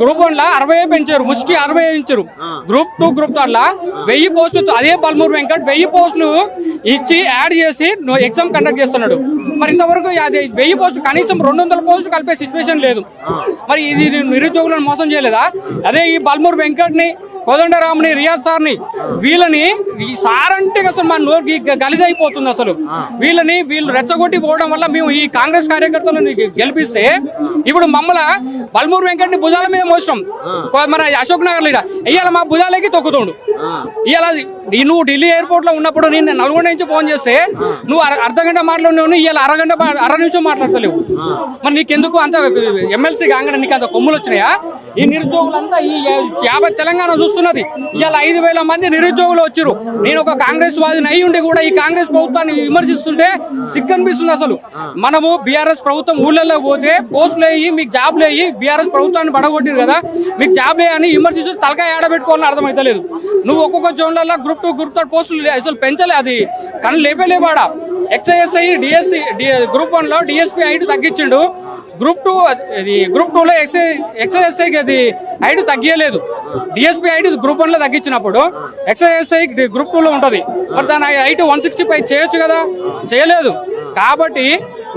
Group one లా అరవై పెంచారు. ముష్టి అరవై ఇచ్చారు గ్రూప్ టూ గ్రూప్ థర్డ్ లా వెయ్యి పోస్టులు అదే బల్మూరు వెంకట్ వెయ్యి పోస్టులు ఇచ్చి యాడ్ చేసి ఎగ్జామ్ కండక్ట్ చేస్తున్నాడు. మరి ఇంతవరకు అది వెయ్యి పోస్టులు కనీసం రెండు వందల పోస్టులు కలిపే సిచ్యువేషన్ లేదు. మరి ఇది నిరుద్యోగులను మోసం చేయలేదా? అదే ఈ బల్మూరు వెంకట్ని కోదండరామ్ని రియాజ్ సార్ని వీళ్ళని ఈ సార్ అంటే అసలు మన నోరుకి గలిజ్ అయిపోతుంది అసలు. వీళ్ళని వీళ్ళు రెచ్చగొట్టి పోవడం వల్ల మేము ఈ కాంగ్రెస్ కార్యకర్తలను గెలిపిస్తే ఇప్పుడు మమ్మల్ని బల్మూరు వెంకట్ని భుజాల మీద మోసినాం. మన అశోక్ నగర్ లీడ ఇవాళ మా భుజాలకి తొక్కుతుండు. ఇవాళ నువ్వు ఢిల్లీ ఎయిర్పోర్ట్లో ఉన్నప్పుడు నేను నల్గొండ నుంచి ఫోన్ చేస్తే నువ్వు అర- అర్ధ గంట మాట్లాడినావు ఇవాళ అరగంట మా- అర నిమిషం మాట్లాడతలేవు. మరి నీకెందుకు అంత ఎమ్మెల్సీ కాగానే నీకు అంత కొమ్ములు వచ్చినాయా? ఈ నిరుద్యోగులంతా ఈ యాభై తెలంగాణ చూస్తున్నది. ఇవాళ ఐదు వేల మంది నిరుద్యోగులు వచ్చారు. నేను ఒక కాంగ్రెస్ వాదిని అయి ఉండి కూడా ఈ కాంగ్రెస్ ప్రభుత్వాన్ని విమర్శిస్తుంటే సిగ్గు అనిపిస్తుంది అసలు. మనము బీఆర్ఎస్ ప్రభుత్వం ఊళ్ళల్లో పోతే పోస్టులు వేయి మీకు జాబ్లు వేయి బీఆర్ఎస్ ప్రభుత్వాన్ని పడగొట్టిరు కదా మీకు జాబ్లే అని విమర్శిస్తూ తలకాయ ఆడబెట్టుకోవాలని అర్థమైతలేదు. నువ్వు ఒక్కొక్క జోన్లలో గ్రూప్ టూ గ్రూప్ థర్డ్ పోస్టులు అసలు పెంచలే అది. కానీ లేపేలేవాడా ఎక్స్ఐఎస్ఐ డిఎస్సి గ్రూప్ వన్లో డిఎస్పీ ఐటీ తగ్గించిండు. గ్రూప్ టూ ఇది గ్రూప్ టూలో ఎక్సైజ్ ఎక్సై అది ఐడి తగ్గియలేదు. డిఎస్పీ ఐడి గ్రూప్ వన్లో తగ్గించినప్పుడు ఎక్స్ఐఎస్ఐ గ్రూప్ టూలో ఉంటుంది. మరి దాని ఐటీ వన్ సిక్స్టీ ఫైవ్ చేయొచ్చు కదా? చేయలేదు. కాబట్టి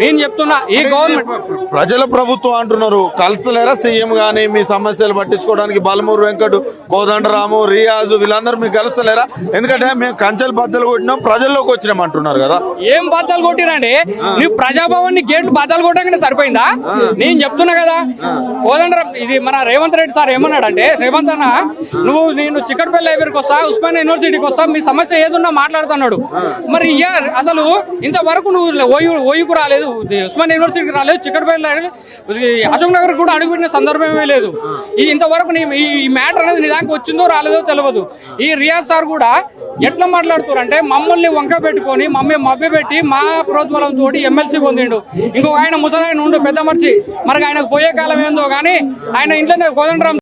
నేను చెప్తున్నా? ఈ గవర్నమెంట్? ప్రజల ప్రభుత్వం అంటున్నారు కలుస్తలేరా సీఎం గానీ మీ సమస్యలు పట్టించుకోవడానికి బాలమూరు వెంకట్ కోదండరాము రియాజు వీళ్ళందరూ మీకు కలుస్తలేరా? ఎందుకంటే మేము కంచెలు బద్దలు కొట్టినాం ప్రజల్లోకి వచ్చినాం అంటున్నారు కదా. ఏం బద్దలు కొట్టిరండి? నువ్వు ప్రజాభవన్ని గేట్లు బద్దలు కొట్టగానే సరిపోయిందా? నేను చెప్తున్నా కదా. కోదండరాం ఇది మన రేవంత్ రెడ్డి సార్ ఏమన్నాడంటే రేవంత్ అన్న నువ్వు నేను చిక్కడపల్లి లైబ్రరీకి వస్తా ఉస్మానియా యూనివర్సిటీకి వస్తా మీ సమస్య ఏదున్నా మాట్లాడుతున్నాడు. మరి అసలు ఇంతవరకు నువ్వు ఓయూ ఓయూకు రాలేదు. రాలేదు ఉస్మాన్ యూనివర్సిటీకి రాలేదు చిక్కడపల్లి రాలేదు, ఇది అశోక్ నగర్ కూడా అడుగుపెట్టిన సందర్భమే లేదు. ఇంతవరకు ఈ మ్యాటర్ అనేది నిజానికి దానికి వచ్చిందో రాలేదో తెలియదు ఈ రియాజ్ సార్ కూడా ఎట్లా మాట్లాడుతారు అంటే మమ్మల్ని వంక పెట్టుకొని మమ్మీ మభ్య పెట్టి మా ప్రోద్బలంతో ఎమ్మెల్సీ పొందిండు. ఇంకొక ఆయన ముసలాయన ఉండు పెద్ద మనిషి. మరి ఆయనకు పోయే కాలం ఏందో కానీ ఆయన ఇంట్లోనే కోదండరాం